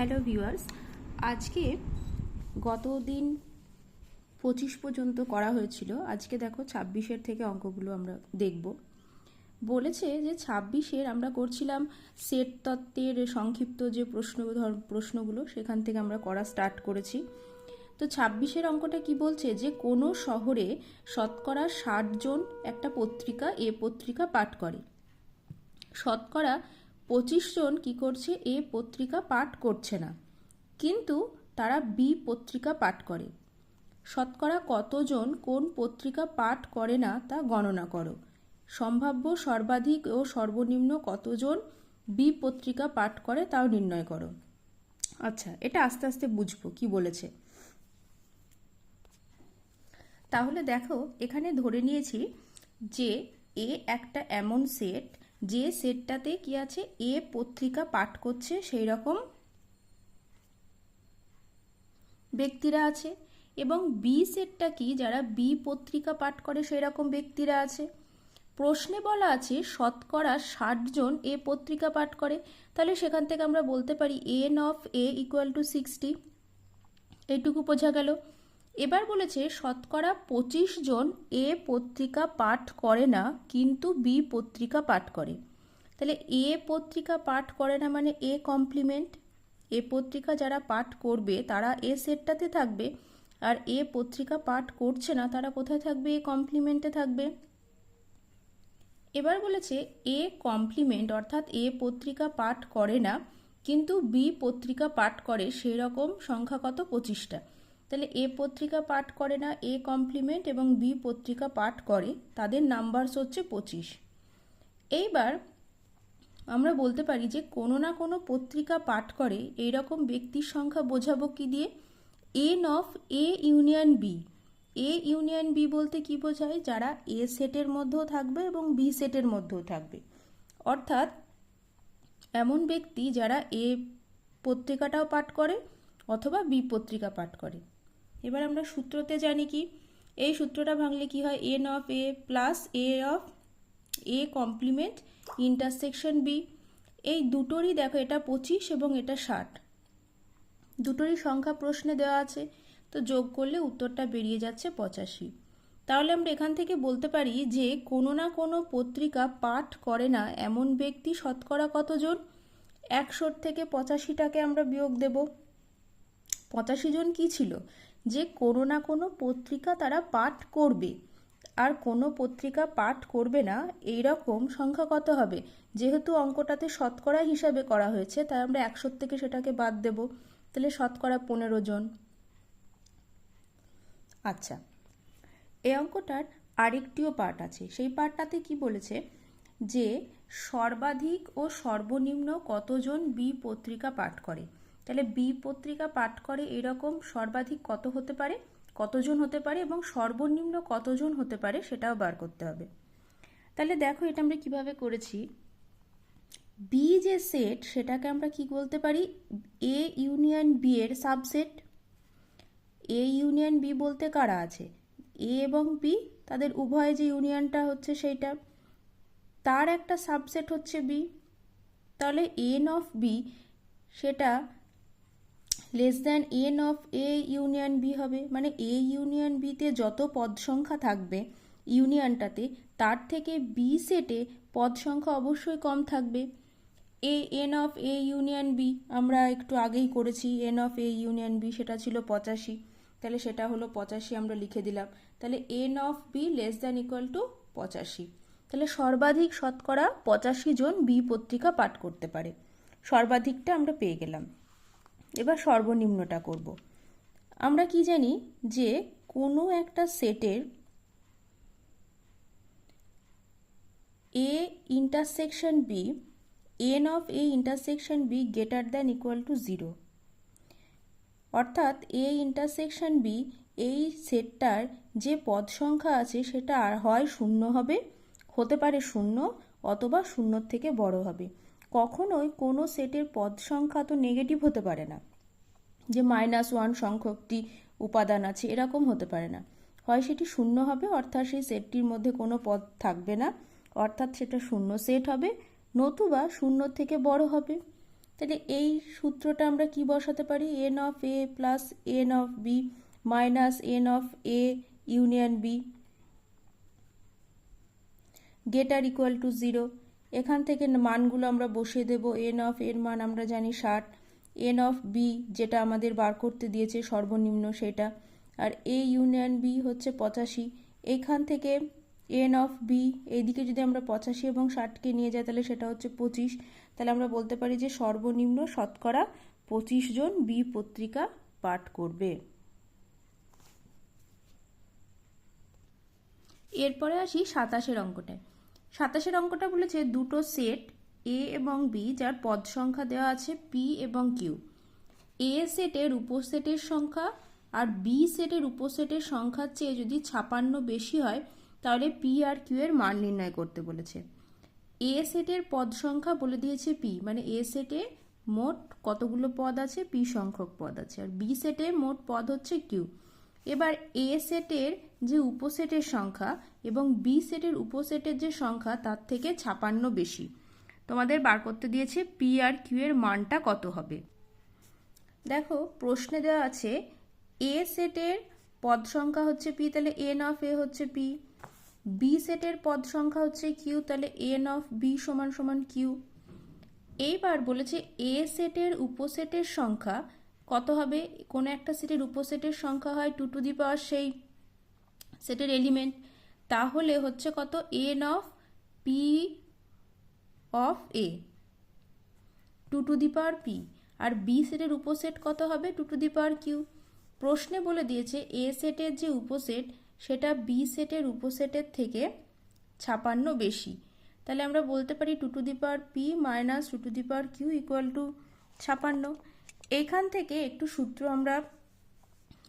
Hello viewers, আজকে গত দিন পঁচিশ পর্যন্ত করা হয়েছিল। আজকে দেখো ছাব্বিশের থেকে অঙ্কগুলো আমরা দেখব। বলেছে যে ছাব্বিশের আমরা করছিলাম সেট তত্ত্বের সংক্ষিপ্ত যে প্রশ্ন প্রশ্নগুলো, সেখান থেকে আমরা করা স্টার্ট করেছি। তো ছাব্বিশের অঙ্কটা কি বলছে যে কোনো শহরে শতকরা ষাট জন একটা পত্রিকা এ পত্রিকা পাঠ করে। শতকরা পঁচিশ জন কী করছে? এ পত্রিকা পাঠ করছে না। কিন্তু তারা বি পত্রিকা পাঠ করে। শতকরা কতজন কোন পত্রিকা পাঠ করে না তা গণনা করো। সম্ভাব্য সর্বাধিক ও সর্বনিম্ন কতজন বি পত্রিকা পাঠ করে তাও নির্ণয় করো। আচ্ছা এটা আস্তে আস্তে বুঝব কি বলেছে। তাহলে দেখো, এখানে ধরে নিয়েছি যে এ একটা এমন সেট যে সেটটাতে কি আছে? এ পত্রিকা পাঠ করছে সেই রকম ব্যক্তিরা আছে। এবং বি সেটটা কি? যারা বি পত্রিকা পাঠ করে সেই রকম ব্যক্তিরা আছে। প্রশ্নে বলা আছে, শতকরা ষাট জন এ পত্রিকা পাঠ করে। তাহলে সেখান থেকে আমরা বলতে পারি N of A equal to sixty এইটুকু বোঝা গেল। এবার বলেছে, শতকরা পঁচিশ জন এ পত্রিকা পাঠ করে না, কিন্তু বি পত্রিকা পাঠ করে। তাহলে এ পত্রিকা পাঠ করে না মানে এ কমপ্লিমেন্ট? এ পত্রিকা যারা পাঠ করবে, তারা এ সেটটাতে থাকবে, আর এ পত্রিকা পাঠ করছে না, তারা কোথায় থাকবে? এ কমপ্লিমেন্টে থাকবে। এবার বলেছে, এ কমপ্লিমেন্ট অর্থাৎ এ পত্রিকা পাঠ করে না, কিন্তু বি পত্রিকা পাঠ করে সেই রকম সংখ্যা কত পঁচিশটা। তাহলে এ পত্রিকা পাঠ করে না, এ কমপ্লিমেন্ট এবং বি পত্রিকা পাঠ করে, তাদের নাম্বারস হচ্ছে পঁচিশ। এইবার আমরা বলতে পারি যে কোনো না কোনো পত্রিকা পাঠ করে এই রকম ব্যক্তির সংখ্যা বোঝাবো কি দিয়ে? N of A union B A union B বলতে কি বোঝায়? যারা এ সেটের মধ্যেও থাকবে এবং বি সেটের মধ্যেও থাকবে। অর্থাৎ এমন ব্যক্তি যারা এ পত্রিকাটাও পাঠ করে অথবা বি পত্রিকা পাঠ করে। এবার আমরা সূত্রতে জানি কি? এই সূত্রটা ভাঙলে কি হয়? N of A plus A of A complement intersection B এই দুটোরই দেখো, এটা পঁচিশ এবং এটা ষাট। দুটোরই সংখ্যা প্রশ্নে দেওয়া আছে, তো যোগ করলে উত্তরটা বেরিয়ে যাচ্ছে পঁচাশি। তাহলে আমরা এখান থেকে বলতে পারি যে কোনো না কোনো পত্রিকা পাঠ করে না এমন ব্যক্তি শতকরা কতজন? একশোর থেকে পঁচাশিটাকে আমরা বিয়োগ দেব। পঁচাশি জন কি ছিল? যে কোনো না কোনো পত্রিকা তারা পাঠ করবে। আর কোনো পত্রিকা পাঠ করবে না, এই রকম সংখ্যা কত হবে। যেহেতু অঙ্কটাতে শতকরা হিসাবে করা হয়েছে, তাই আমরা একশোর থেকে সেটাকে বাদ দেব। তাহলে শতকরা পনেরো জন। আচ্ছা এই অঙ্কটার আরেকটিও পার্ট আছে। সেই পার্টটাতে কি বলেছে? যে সর্বাধিক ও সর্বনিম্ন কতজন বি পত্রিকা পাঠ করে? তাহলে বি পত্রিকা পাঠ করে এরকম সর্বাধিক কত হতে পারে? কতজন হতে পারে এবং সর্বনিম্ন কতজন হতে পারে সেটাও বার করতে হবে। তাহলে দেখো এটা আমরা কীভাবে করেছি। বি যে সেট সেটাকে আমরা কি বলতে পারি? এ ইউনিয়ন বি এর সাবসেট এ ইউনিয়ন বি বলতে কারা আছে? এ এবং বি তাদের উভয় যে ইউনিয়নটা হচ্ছে সেইটা। তার একটা সাবসেট হচ্ছে বি তাহলে এন অফ বি সেটা less than N of A union B হবে। মানে এ ইউনিয়ন বিতে যত পদ সংখ্যা থাকবে, ইউনিয়নটাতে, তার থেকে বি সেটে পদ সংখ্যা অবশ্যই কম থাকবে। A N of A union B আমরা একটু আগেই করেছি N of A union B সেটা ছিল পঁচাশি। তাহলে সেটা হলো পঁচাশি আমরা লিখে দিলাম। তাহলে N of B less than equal to পঁচাশি। তাহলে সর্বাধিক শতকরা পঁচাশি জন বি পত্রিকা পাঠ করতে পারে। সর্বাধিকটা আমরা পেয়ে গেলাম। এবার সর্বনিম্নটা করব। আমরা কি জানি যে কোনো একটা সেটের A intersection B N of A intersection B greater than equal to zero অর্থাৎ এ ইন্টারসেকশন বি এই সেটটার যে পদ সংখ্যা আছে সেটা আর হয় শূন্য হবে, হতে পারে শূন্য অথবা শূন্যর থেকে বড় হবে। কখনোই কোনো সেটের পদ সংখ্যা তো নেগেটিভ হতে পারে না। যে মাইনাস ওয়ান সংখ্যকটি উপাদান আছে, এরকম হতে পারে না। হয় সেটি শূন্য হবে, অর্থাৎ সেই সেটটির মধ্যে কোনো পদ থাকবে না, অর্থাৎ সেটা শূন্য সেট হবে, নতুবা শূন্য থেকে বড় হবে। তাহলে এই সূত্রটা আমরা কি বসাতে পারি? N of A plus N of B minus N of A union B greater equal to zero এখান থেকে মানগুলো আমরা বসিয়ে দেব এন অফ এর মান আমরা জানি ষাট এন অফ বি যেটা আমাদের বার করতে দিয়েছে সর্বনিম্ন সেটা, আর এ ইউনিয়ন বি হচ্ছে পঁচাশি। এইখান থেকে এন অফ বি এইদিকে যদি আমরা পঁচাশি এবং ষাটকে নিয়ে যাই তাহলে সেটা হচ্ছে পঁচিশ। তাহলে আমরা বলতে পারি যে সর্বনিম্ন শতকরা পঁচিশ জন বি পত্রিকা পাঠ করবে। এরপরে আসি সাতাশের অঙ্কটায়। সাতাশের অঙ্কটা বলেছে দুটো সেট এ এবং বি যার পদ সংখ্যা দেওয়া আছে পি এবং কিউ এ সেটের উপসেটের সংখ্যা আর বি সেটের উপসেটের সংখ্যার চেয়ে যদি ছাপান্ন বেশি হয়, তাহলে পি আর কিউ এর মান নির্ণয় করতে বলেছে। এ সেটের পদ সংখ্যা বলে দিয়েছে পি মানে এ সেটে মোট কতগুলো পদ আছে? পি সংখ্যক পদ আছে। আর বি সেটে মোট পদ হচ্ছে কিউ এবার এ সেটের যে উপসেটের সংখ্যা এবং বি সেটের উপসেটের যে সংখ্যা, তার থেকে ছাপান্ন বেশি। তোমাদের বার করতে দিয়েছে পি আর কিউ এর মানটা কত হবে? দেখো, প্রশ্নে দেওয়া আছে এ সেটের পদ সংখ্যা হচ্ছে পি তাহলে এন অফ এ হচ্ছে পি বি সেটের পদ সংখ্যা হচ্ছে কিউ তাহলে এন অফ বি সমান সমান কিউ এইবার বলেছে এ সেটের উপসেটের সংখ্যা কত হবে? কোনো একটা সেটের উপসেটের সংখ্যা হয় টু টু দি পাওয়ার সেই সেটের এলিমেন্ট তাহলে হচ্ছে কত? N of P of A two to the power P R B সেটের উপসেট কত হবে? Two to the power Q প্রশ্নে বলে দিয়েছে এ সেটের যে উপসেট সেটা বি সেটের উপসেটের থেকে ছাপান্ন বেশি। তাহলে আমরা বলতে পারি two to the power P minus two to the power Q equal to ছাপান্ন। এখান থেকে একটু সূত্র আমরা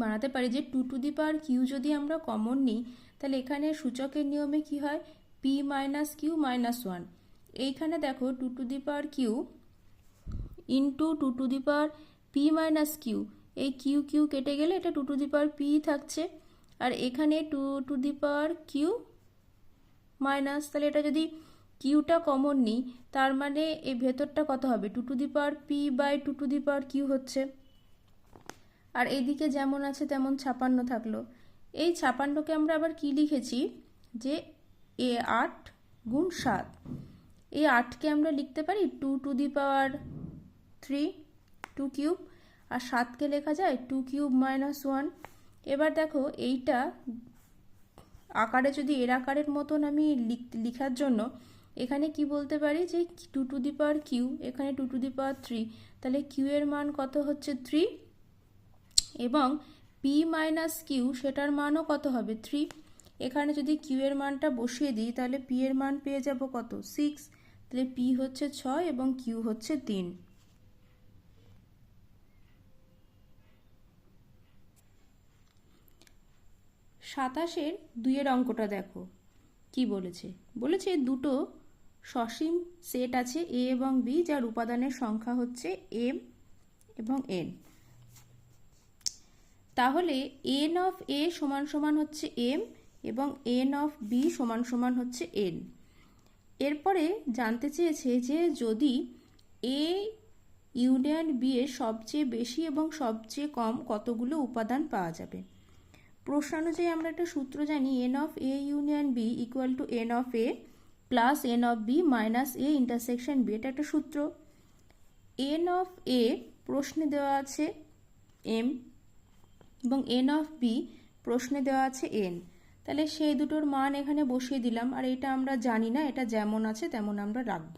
বানাতে পারি যে two to the power Q যদি আমরা কমন নিই, তাহলে এখানে সূচকের নিয়মে কি হয়? P minus Q minus one এইখানে দেখো two to the power Q into two to the power P minus Q এই কিউ কিউ কেটে গেলে এটা two to the power P থাকছে। আর এখানে two to the power Q minus তাহলে এটা যদি কিউটা কমন নিই, তার মানে এই ভেতরটা কত হবে? Two to the power P by two to the power Q হচ্ছে। আর এদিকে যেমন আছে তেমন ছাপান্ন থাকল। এই ছাপান্নকে আমরা আবার কি লিখেছি? যে এ আট গুণ সাত। এই আটকে আমরা লিখতে পারি two to the power three, two cube. আর সাতকে লেখা যায় টু কিউব মাইনাস ওয়ান। এবার দেখো এইটা আকারে যদি এর আকারের মতন আমি লিখার জন্য এখানে কি বলতে পারি যে two to the power Q, এখানে two to the power three. তাহলে কিউ এর মান কত হচ্ছে থ্রি? এবং পি মাইনাস কিউ, সেটার মানও কত হবে থ্রি? এখানে যদি কিউ এর মানটা বসিয়ে দিই, তাহলে পি এর মান পেয়ে যাব কত? সিক্স। তাহলে পি হচ্ছে ছয় এবং কিউ হচ্ছে তিন। সাতাশের দুইয়ের অঙ্কটা দেখো। কি বলেছে? বলেছে দুটো সসীম সেট আছে এ এবং বি যার উপাদানের সংখ্যা হচ্ছে এম এবং এন তাহলে এন অফ এ সমান সমান হচ্ছে এম এবং এন অফ বি সমান সমান হচ্ছে এন এরপরে জানতে চেয়েছে যে যদি এ ইউনিয়ন বি এর সবচেয়ে বেশি এবং সবচেয়ে কম কতগুলো উপাদান পাওয়া যাবে? প্রশ্নানুযায়ী আমরা একটা সূত্র জানি N of A union B equal to N of A plus N of B minus A intersection B এটা একটা সূত্র। এন অফ এ প্রশ্নে দেওয়া আছে এম এবং এন অফ বি প্রশ্নে দেওয়া আছে এন তাহলে সেই দুটোর মান এখানে বসিয়ে দিলাম, আর এটা আমরা জানি না, এটা যেমন আছে তেমন আমরা রাখব।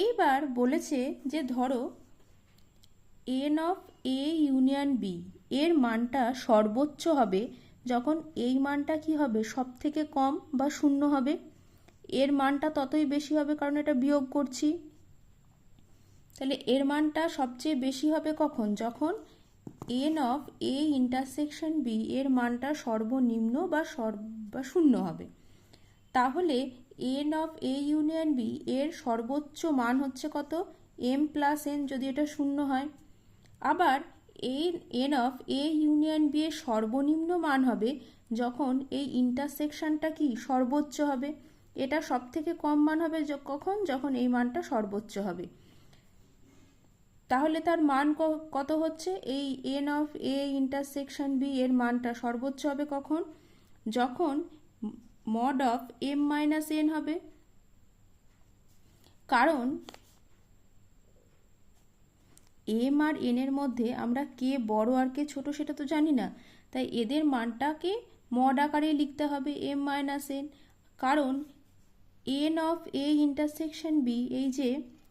এইবার বলেছে যে ধরো N of A union B এর মানটা সর্বোচ্চ হবে যখন এই মানটা কি হবে সব থেকে কম বা শূন্য হবে? এর মানটা ততই বেশি হবে কারণ এটা বিয়োগ করছি। তাহলে এর মানটা সবচেয়ে বেশি হবে কখন? যখন N of A intersection B এর মানটা সর্বনিম্ন বা বা শূন্য হবে। তাহলে N of A union B এর সর্বোচ্চ মান হচ্ছে কত? এম প্লাস এন যদি এটা শূন্য হয়। আবার এই N of A union B এর সর্বনিম্ন মান হবে যখন এই ইন্টারসেকশনটা কি? সর্বোচ্চ হবে। এটা সব থেকে কম মান হবে কখন? যখন এই মানটা সর্বোচ্চ হবে। তাহলে তার মান কত হচ্ছে? এই N of A intersection B এর মানটা সর্বোচ্চ হবে কখন? যখন mod of M minus N হবে। কারণ এম আর এন এর মধ্যে আমরা কে বড় আর কে ছোট সেটা তো জানি না। তাই এদের মানটাকে মড আকারে লিখতে হবে এম মাইনাস এন কারণ N of A intersection B এই যে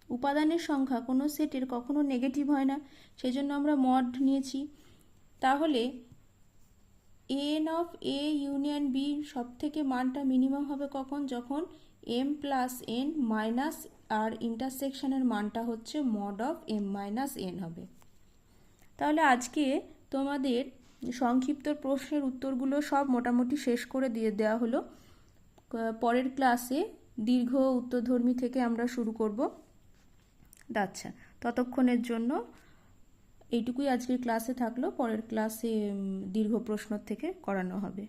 উপাদানের সংখ্যা, কোনো সেটের কখনো নেগেটিভ হয় না সেই জন্য আমরা মড নিয়েছি। তাহলে N of A union B সব থেকে মানটা মিনিমাম হবে কখন? যখন এম প্লাস এন মাইনাস আর ইন্টারসেকশনের মানটা হচ্ছে mod of M minus N হবে। তাহলে আজকে তোমাদের সংক্ষিপ্ত প্রশ্নের উত্তরগুলো সব মোটামুটি শেষ করে দিয়ে দেওয়া হলো। পরের ক্লাসে দীর্ঘ উত্তরধর্মী থেকে আমরা শুরু করব। আচ্ছা ততক্ষণের জন্য এইটুকুই আজকের ক্লাসে থাকল। পরের ক্লাসে দীর্ঘ প্রশ্ন থেকে করানো হবে।